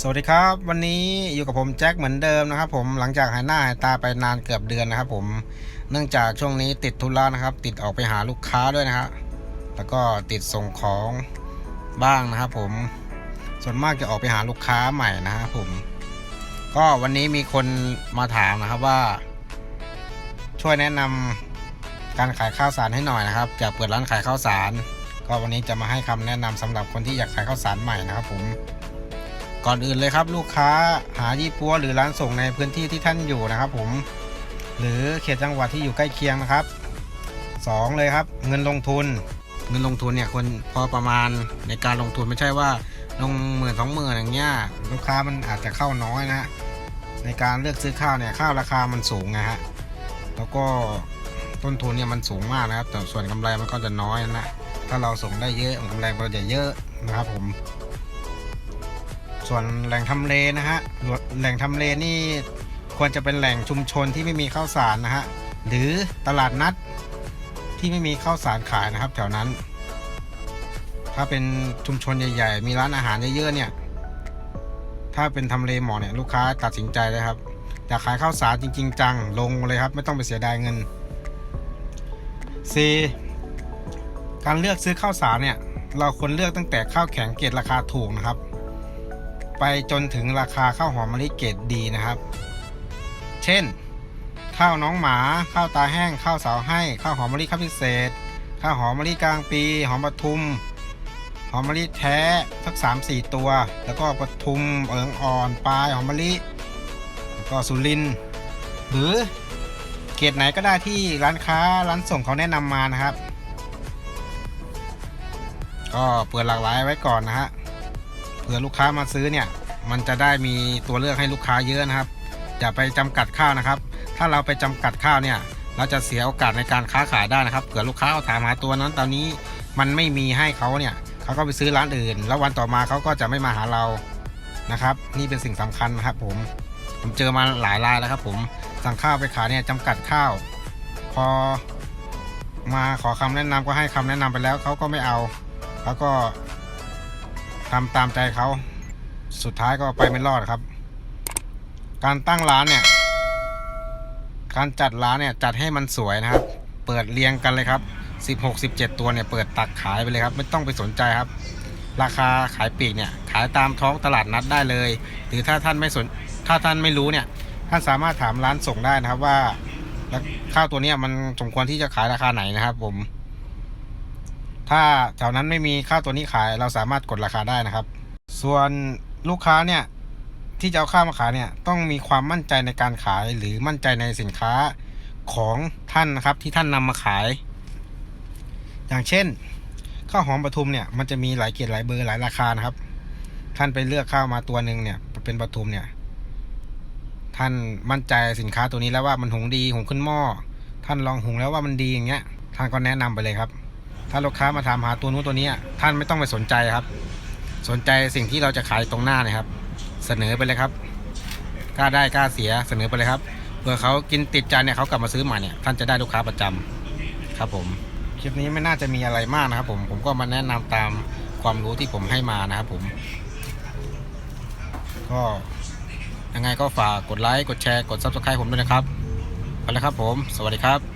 สวัสดีครับ วันนี้อยู่กับผมแจ็คเหมือนเดิมนะครับ ผมหลังจากหายหน้าหายตาไปนานเกือบเดือนนะครับ ผมเนื่องจากช่วงนี้ติดธุระนะครับ ติดออกไปหาลูกค้าด้วยนะครับแล้วก็ติดส่งของบ้างนะครับ ผมส่วนมากจะออกไปหาลูกค้าใหม่นะครับผม ก็วันนี้มีคนมาถามนะครับว่า ช่วยแนะนำการขายข้าวสารให้หน่อยนะครับจะเปิดร้านขายข้าวสาร ก็วันนี้จะมาให้คำแนะนำสำหรับคนที่อยากขายข้าวสารใหม่นะครับ ผม ก่อนอื่นเลยครับลูกค้าหายี่ปัวหรือร้านส่งในพื้นที่ที่ท่านอยู่นะครับ ผม หรือเขตจังหวัดที่อยู่ใกล้เคียงนะครับสองเลยครับเงินลงทุน เงินลงทุนเนี่ยคนพอประมาณในการลงทุนไม่ใช่ว่าลงหมื่นสองหมื่นอย่างเงี้ยลูกค้ามันอาจจะเข้าน้อยนะ ในการเลือกซื้อข้าวเนี่ยข้าวราคามันสูงนะฮะแล้วก็ต้นทุนเนี่ยมันสูงมากนะครับ แต่ส่วนกำไรมันก็จะน้อยนะถ้าเราส่งได้เยอะกำไรมันจะเยอะนะครับผม ส่วนแหล่งทำเลนะฮะแหล่งทำเลนี่ควรจะเป็นแหล่งชุมชนที่ไม่มีข้าวสารนะฮะหรือตลาดนัดที่ไม่มีข้าวสารขายนะครับ แถวนั้น ถ้าเป็นชุมชนใหญ่ ๆ มีร้านอาหารเยอะๆเนี่ย ถ้าเป็นทำเลเหมาะเนี่ยลูกค้าตัดสินใจเลยครับอยากขายข้าวสารจริง ๆ จังลงเลยครับ ไม่ต้องไปเสียดายเงิน C การเลือกซื้อข้าวสารเนี่ย เราควรเลือกตั้งแต่ข้าวแข็งเกรดราคาถูกนะครับ ไปจนถึงราคาข้าวหอมมะลิเกรดดีนะครับ เช่น ข้าวน้องหมาข้าวตาแห้งข้าวสาวให้ข้าวหอมมะลิข้าวพิเศษ ข้าวหอมมะลิกลางปี หอมปทุม หอมมะลิแท้สัก3 4 ตัว แล้วก็ปทุมเอิงอ่อนปลายหอมมะลิแล้วก็สุรินหรือเกรดไหนก็ได้ที่ร้านค้าร้านส่งเขาแนะนำมานะครับ ก็เปิดหลากหลายไว้ก่อนนะฮะ เผื่อลูกค้ามาซื้อเนี่ย มันจะได้มีตัวเลือกให้ลูกค้าเยอะนะครับ อย่าไปจำกัดข้าวนะครับ ถ้าเราไปจำกัดข้าวเนี่ย เราจะเสียโอกาสในการค้าขายได้นะครับ เผื่อลูกค้าเขาถามหาตัวนั้นตอนนี้มันไม่มีให้เขาเนี่ยเขาก็ไปซื้อร้านอื่น แล้ววันต่อมาเขาก็จะไม่มาหาเรานะครับ นี่เป็นสิ่งสำคัญนะครับ ผม ผมเจอมาหลายรายแล้วครับ ผมสั่งข้าวไปขายเนี่ยจำกัดข้าว พอมาขอคำแนะนำก็ให้คำแนะนำไปแล้วเขาก็ไม่เอา แล้วก็ ทำตามใจเขาสุดท้ายก็ไปไม่รอดครับ การตั้งร้านเนี่ย การจัดร้านเนี่ยจัดให้มันสวยนะครับ เปิดเรียงกันเลยครับ16 17 ตัวเนี่ยเปิดตักขายไปเลยครับ ไม่ต้องไปสนใจครับ ราคาขายปีกเนี่ย ขายตามท้องตลาดนัดได้เลย หรือถ้าท่านไม่สนถ้าท่านไม่รู้เนี่ยท่านสามารถถามร้านส่งได้นะครับว่าข้าวตัวนี้มันสมควรที่จะขายราคาไหนนะครับ ผม ถ้าแถวนั้นไม่มีข้าวตัวนี้ขายเราสามารถกดราคาได้นะครับ ส่วนลูกค้าเนี่ยที่จะเอาข้าวมาขายเนี่ยต้องมีความมั่นใจในการขายหรือมั่นใจในสินค้าของท่านนะครับที่ท่านนำมาขาย อย่างเช่นข้าวหอมปทุมเนี่ยมันจะมีหลายเกรดหลายเบอร์หลายราคานะครับ ท่านไปเลือกข้าวมาตัวหนึ่งเนี่ยเป็นปทุมเนี่ยท่านมั่นใจสินค้าตัวนี้แล้วว่ามันหุงดีหุงขึ้นหม้อท่านลองหุงแล้วว่ามันดีอย่างเงี้ยท่านก็แนะนำไปเลยครับ ถ้าลูกค้ามาถามหาตัวนู้นตัวนี้ท่านไม่ต้องไปสนใจครับ สนใจสิ่งที่เราจะขายตรงหน้านะครับ เสนอไปเลยครับกล้าได้กล้าเสียเสนอไปเลยครับเผื่อเขากินติดใจเนี่ยเขากลับมาซื้อใหม่เนี่ยท่านจะได้ลูกค้าประจำครับผมคลิปนี้ไม่น่าจะมีอะไรมากนะครับ ผมผมก็มาแนะนำตามความรู้ที่ผมให้มานะครับผม ก็ยังไงก็ฝากกดไลค์กดแชร์กด subscribe ผมด้วยนะครับไปแล้วครับผม สวัสดีครับ